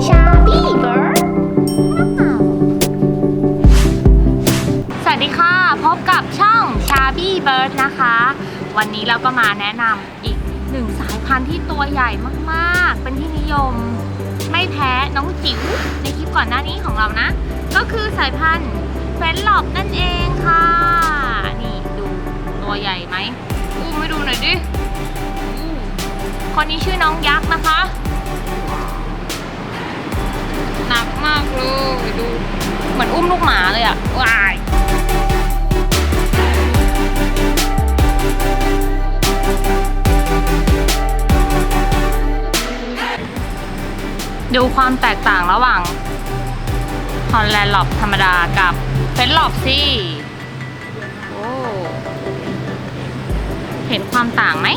สวัสดีค่ะพบกับช่องชาบี้เบิร์ดนะคะ วันนี้เราก็มาแนะนำอีกหนึ่งสายพันธุ์ที่ตัวใหญ่มากๆ เป็นที่นิยม ไม่แพ้น้องจิ๋วในคลิปก่อนหน้านี้ของเรานะ ก็คือสายพันธุ์เฟนหลอบนั่นเองค่ะ นี่ดูตัวใหญ่ไหมอู้ไม่ดูหน่อยดิคนนี้ชื่อน้องยักษ์นะคะ หนักมากเลยดูเหมือนอุ้มลูกหมาเลยอะวายดูความแตกต่างระหว่างฮอลแลนด์หลอบธรรมดากับเฟนหลอบสิโอ้เห็นความต่างไหม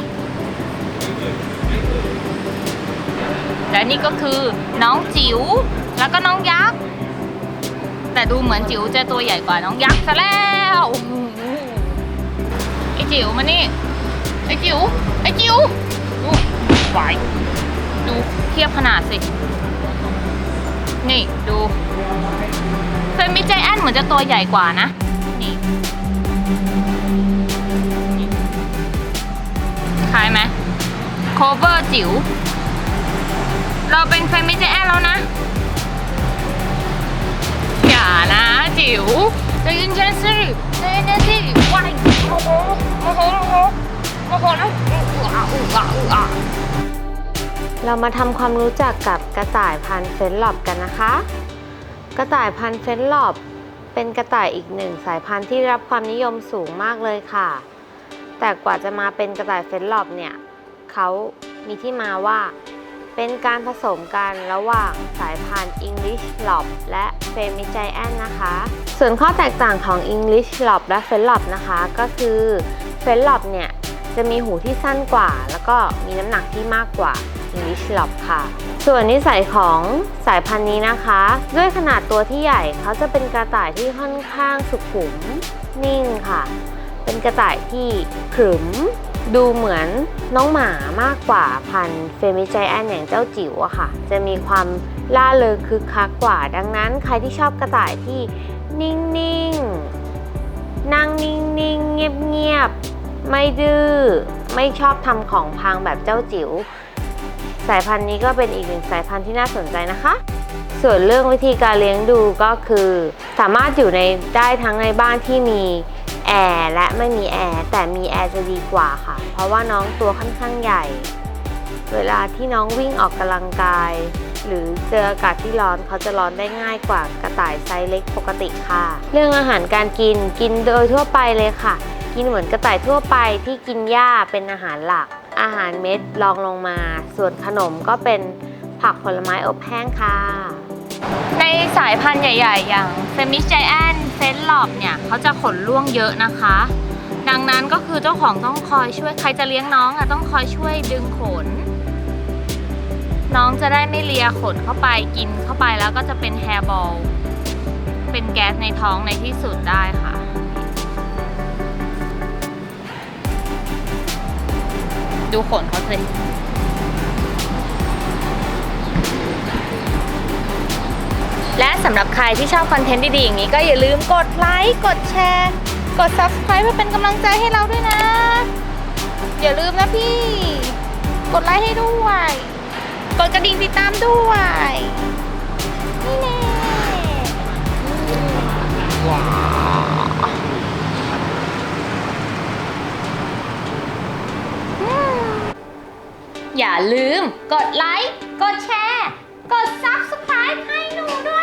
และนี่ก็คือน้องจิ๋ว แล้วก็น้องยักษ์ แต่ดูเหมือนจิ๋วจะตัวใหญ่กว่าน้องยักษ์ซะแล้วโอ้โหไอจิ๋วมานี่ ไอจิ๋ว ไอจิ๋วดูไหวดูเทียบขนาดสิ นี่ดูเฟมิจแอนเหมือนจะตัวใหญ่กว่านะ นี่คล้ายไหมโคเวอร์จิ๋วเราเป็นเฟมิใจแอนแล้วนะานะจิ๋วใจเย็นๆสิใจเย็นๆสิวายโอ้โหโอ้โหโอ้โหโอ้โหแล้วอู้อะอู้อะอู้อะเรามาทำความรู้จักกับกระต่ายพันธุ์เฟนช์ลอบกันนะคะ กระต่ายพันธุ์เฟนช์ลอบเป็นกระต่ายอีกหนึ่งสายพันธุ์ที่ได้รับความนิยมสูงมากเลยค่ะ แต่กว่าจะมาเป็นกระต่ายเฟนช์ลอบเนี่ยเขามีที่มาว่า เป็นการผสมกันระหว่างสายพันธุ์ English Lob และ f e m i g i a n นะคะ ส่วนข้อแตกต่างของ English Lob และ f e n l o b นะคะก็คือ f e n l o b เนี่ยจะมีหูที่สั้นกว่า แล้วก็มีน้ำหนักที่มากกว่า English Lob ค่ะ ส่วนนิสัยของสายพันธุ์นี้นะคะ ด้วยขนาดตัวที่ใหญ่เขาจะเป็นกระต่ายที่ค่อนข้างสุขุมนิ่งค่ะ เป็นกระต่ายที่ขรึม ดูเหมือนน้องหมามากกว่าพันเฟมิใจแอนอย่างเจ้าจิ๋วอะค่ะ จะมีความล่าเริงคึกคักกว่า ดังนั้นใครที่ชอบกระต่ายที่นิ่งๆ นั่งนิ่งๆ เงียบๆ ไม่ดื้อ ไม่ชอบทำของพังแบบเจ้าจิ๋ว สายพันธุ์นี้ก็เป็นอีกหนึ่งสายพันธุ์ที่น่าสนใจนะคะ ส่วนเรื่องวิธีการเลี้ยงดูก็คือ สามารถอยู่ในได้ทั้งในบ้านที่มี แอร์และไม่มีแอร์แต่มีแอร์จะดีกว่าค่ะ เพราะว่าน้องตัวค่อนข้างใหญ่ เวลาที่น้องวิ่งออกกำลังกาย หรือเจออากาศที่ร้อนเขาจะร้อนได้ง่ายกว่ากระต่ายไซส์เล็กปกติค่ะ เรื่องอาหารการกินกินโดยทั่วไปเลยค่ะ กินเหมือนกระต่ายทั่วไปที่กินหญ้าเป็นอาหารหลัก อาหารเม็ดรองลงมา ส่วนขนมก็เป็นผักผลไม้อบแห้งค่ะ สายพันธุ์ใหญ่ ๆ อย่างเฟมิชไจแอนเฟนหลอบเนี่ยเขาจะขนร่วงเยอะนะคะ ดังนั้นก็คือเจ้าของต้องคอยช่วยใครจะเลี้ยงน้องอะต้องคอยช่วยดึงขน น้องจะได้ไม่เลียขนเข้าไปกินเข้าไปแล้วก็จะเป็นแฮร์บอลเป็นแก๊สในท้องในที่สุดได้ค่ะดูขนเขาสิ และสำหรับใครที่ชอบคอนเทนต์ดีๆอย่างนี้ก็อย่าลืมกดไลค์กดแชร์กด subscribe เพื่อเป็นกำลังใจให้เราด้วยนะ อย่าลืมนะพี่ กดไลค์ให้ด้วย กดกระดิ่งติดตามด้วย นี่แน่ว้าวอืมอย่าลืมกดไลค์ กดแชร์ กด subscribe ให้หนูด้วย